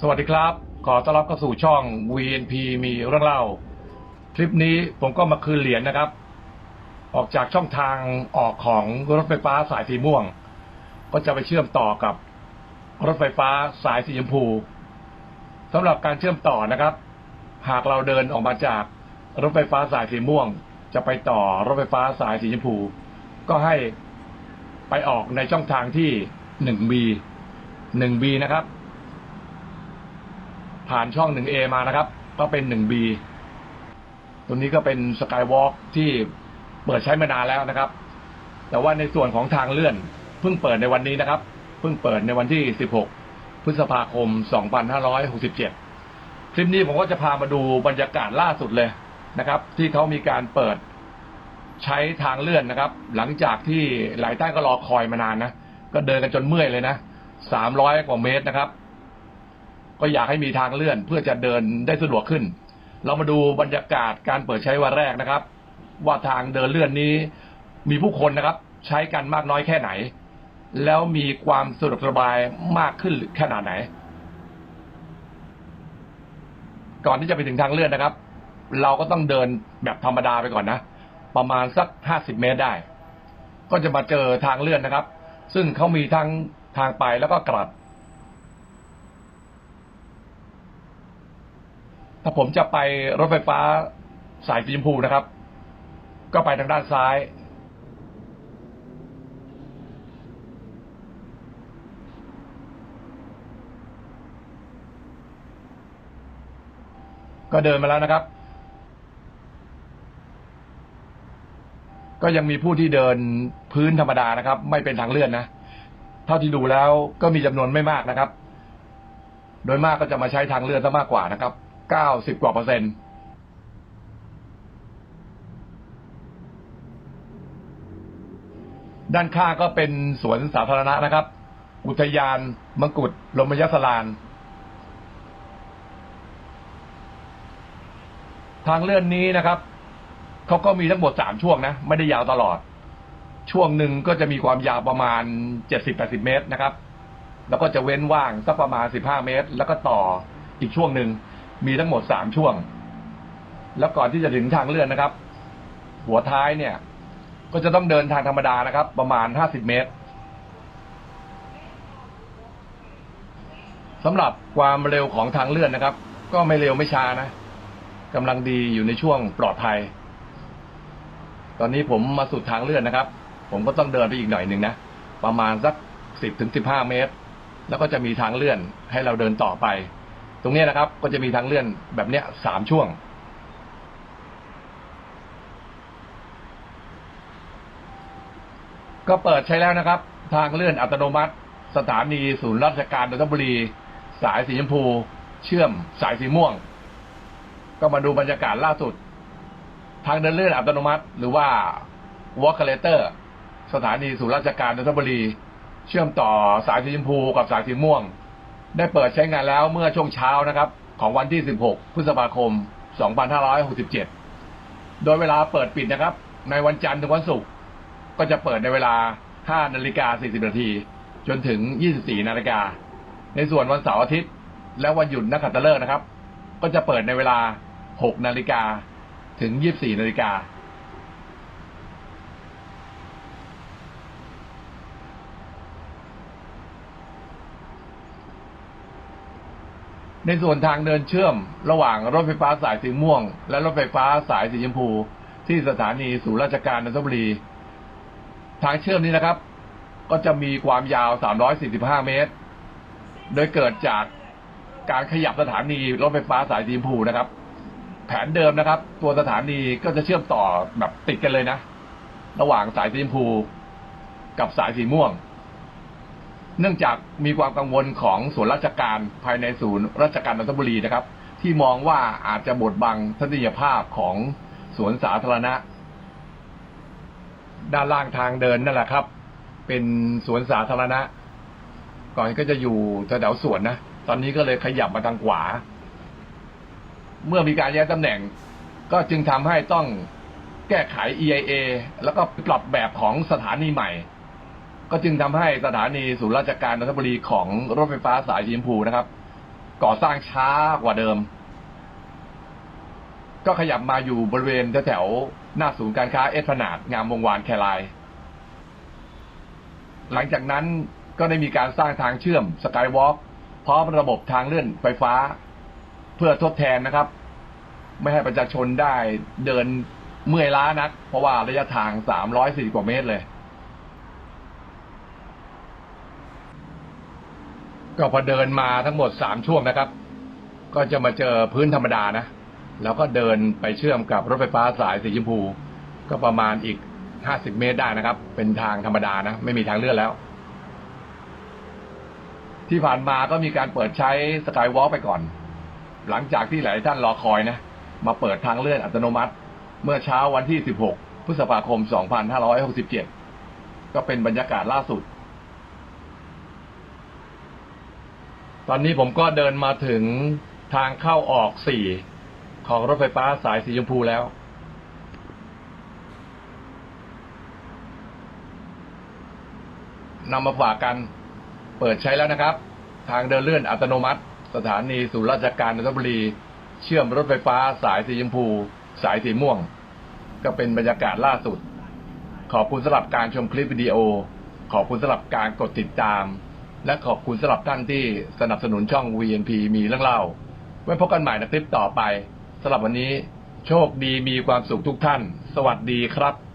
สวัสดีครับ ขอต้อนรับเข้าสู่ช่อง VNP มีเรื่องเล่า คลิปนี้ผมก็มาคืนเหรียญนะครับ ออกจากช่องทางออกของรถไฟฟ้าสายสีม่วง ก็จะไปเชื่อมต่อกับรถไฟฟ้าสายสีชมพูสำหรับการเชื่อมต่อนะครับ หากเราเดินออกมาจากรถไฟฟ้าสายสีม่วง จะไปต่อรถไฟฟ้าสายสีชมพู ก็ให้ไปออกในช่องทางที่ 1B 1B นะครับ ผ่านช่อง 1A มานะครับ ก็เป็น 1B ตัวนี้ก็เป็นสกายวอล์กที่เปิดใช้มานานแล้วนะครับ แต่ว่าในส่วนของทางเลื่อนเพิ่งเปิดในวันนี้นะครับ เพิ่งเปิดในวันที่ 16 พฤษภาคม 2567 คลิปนี้ผมก็จะพามาดูบรรยากาศล่าสุดเลยนะครับ ที่เขามีการเปิดใช้ทางเลื่อนนะครับ หลังจากที่หลายท่านก็รอคอยมานานนะ ก็เดินกันจนเมื่อยเลยนะ 300 กว่าเมตรนะครับ ก็อยากให้มีทางเลื่อนเพื่อจะเดินได้สะดวกขึ้น เรามาดูบรรยากาศการเปิดใช้วันแรกนะครับ ว่าทางเดินเลื่อนนี้มีผู้คนนะครับ ใช้กันมากน้อยแค่ไหน แล้วมีความสะดวกสบายมากขึ้นขนาดไหน ก่อนที่จะไปถึงทางเลื่อนนะครับ เราก็ต้องเดินแบบธรรมดาไปก่อนนะ ประมาณสักห้าสิบเมตรได้ ก็จะมาเจอทางเลื่อนนะครับ ซึ่งเขามีทั้งทางไปแล้วก็กลับ ถ้าผมจะไปรถไฟฟ้าสายสีชมพูนะครับ ก็ไปทางด้านซ้าย ก็เดินมาแล้วนะครับ ก็ยังมีผู้ที่เดินพื้นธรรมดานะครับ ไม่เป็นทางเลื่อนนะ เท่าที่ดูแล้วก็มีจำนวนไม่มากนะครับ โดยมากก็จะมาใช้ทางเลื่อนซะมากกว่านะครับ เก้าสิบกว่าเปอร์เซ็นต์ด้านข้างก็เป็นสวนสาธารณะนะครับ อุทยานมงกุฎลมยสลาน ทางเลื่อนนี้นะครับเขาก็มีทั้งหมดสามช่วงนะ ไม่ได้ยาวตลอด ช่วงหนึ่งก็จะมีความยาวประมาณเจ็ดสิบแปดสิบเมตรนะครับ แล้วก็จะเว้นว่างสักประมาณสิบห้าเมตร แล้วก็ต่ออีกช่วงหนึ่ง มีทั้งหมดสามช่วง แล้วก่อนที่จะถึงทางเลื่อนนะครับ หัวท้ายเนี่ย ก็จะต้องเดินทางธรรมดานะครับ ประมาณห้าสิบเมตรสำหรับความเร็วของทางเลื่อนนะครับ ก็ไม่เร็วไม่ช้านะกำลังดีอยู่ในช่วงปลอดภัย ตอนนี้ผมมาสุดทางเลื่อนนะครับ ผมก็ต้องเดินไปอีกหน่อยหนึ่งนะประมาณสักสิบถึงสิบห้าเมตร แล้วก็จะมีทางเลื่อนให้เราเดินต่อไป รงนี้นะครับ ก็จะมีทางเลื่อนแบบเนี้ยสามช่วง ก็เปิดใช้แล้วนะครับ ทางเลื่อนอัตโนมัติ สถานีศูนย์ราชการนนทบุรี สายสีชมพู เชื่อมสายสีม่วง ก็มาดูบรรยากาศล่าสุด ทางเดินเลื่อนอัตโนมัติ หรือว่า Walkalator สถานีศูนย์ราชการนนทบุรี เชื่อมต่อสายสีชมพูกับสายสีม่วง ได้เปิดใช้งานแล้วเมื่อช่วงเช้านะครับ ของวันที่ 16 พฤษภาคม 2567 โดยเวลาเปิดปิดนะครับ ในวันจันทร์ถึงวันศุกร์ก็จะเปิดในเวลา 5 นาฬิกา 40 นาที จนถึง 24 นาฬิกา ในส่วนวันเสาร์อาทิตย์ และวันหยุดนักขัตฤกษ์นะครับ ก็จะเปิดในเวลา 6 นาฬิกาถึง 24 นาฬิกา ในส่วนทางเดินเชื่อมระหว่างรถไฟฟ้าสายสีม่วง และรถไฟฟ้าสายสีชมพู ที่สถานีศูนย์ราชการนนทบุรี ทางเชื่อมนี้นะครับ ก็จะมีความยาว 345 เมตร โดยเกิดจากการขยับสถานีรถไฟฟ้าสายสีชมพูนะครับ แผนเดิมนะครับ ตัวสถานีก็จะเชื่อมต่อแบบติดกันเลยนะ ระหว่างสายสีชมพู กับสายสีม่วง เนื่องจากมีความกังวลของส่วนราชการภายในศูนย์ราชการนนทบุรีนะครับ ที่มองว่าอาจจะบดบังทัศนียภาพของสวนสาธารณะ ด้านล่างทางเดินนั่นแหละครับ เป็นสวนสาธารณะ ก่อนก็จะอยู่แถวสวนนะตอนนี้ก็เลยขยับมาทางขวา เมื่อมีการย้ายตำแหน่ง ก็จึงทำให้ต้องแก้ไข EIA แล้วก็ปรับแบบของสถานีใหม่ ก็จึงทำให้สถานีศูนย์ราชการนนทบุรีของรถไฟฟ้าสายสีชมพูนะครับ ก่อสร้างช้ากว่าเดิม ก็ขยับมาอยู่บริเวณแถวหน้าศูนย์การค้าเอสพนาดงามวงวานแคราย หลังจากนั้นก็ได้มีการสร้างทางเชื่อมสกายวอล์กพร้อมระบบทางเลื่อนไฟฟ้า เพื่อทดแทนนะครับ ไม่ให้ประชาชนได้เดินเมื่อยล้านัก เพราะว่าระยะทาง 340 กว่าเมตรเลย ก็พอเดินมาทั้งหมด3ช่วงนะครับ ก็จะมาเจอพื้นธรรมดานะ แล้วก็เดินไปเชื่อมกับรถไฟฟ้าสายสีชมพู ก็ประมาณอีก50เมตรได้นะครับ เป็นทางธรรมดานะ ไม่มีทางเลื่อนแล้ว ที่ผ่านมาก็มีการเปิดใช้สกายวอล์กไปก่อน หลังจากที่หลายท่านรอคอยนะ มาเปิดทางเลื่อนอัตโนมัติ เมื่อเช้าวันที่ 16 พฤษภาคม 2567 ก็เป็นบรรยากาศล่าสุด ตอนนี้ผมก็เดินมาถึงทางเข้าออก4ของรถไฟฟ้าสายสีชมพูแล้ว นำมาฝากกันเปิดใช้แล้วนะครับ ทางเดินเลื่อนอัตโนมัติ สถานีศูนย์ราชการนนทบุรี เชื่อมรถไฟฟ้าสายสีชมพู สายสีม่วง ก็เป็นบรรยากาศล่าสุด ขอบคุณสำหรับการชมคลิปวิดีโอ ขอบคุณสำหรับการกดติดตาม และขอบคุณสำหรับท่านที่สนับสนุนช่อง VNP มีเรื่องเล่า ไว้พบกันใหม่ในคลิปต่อไปสำหรับวันนี้ โชคดีมีความสุขทุกท่าน สวัสดีครับ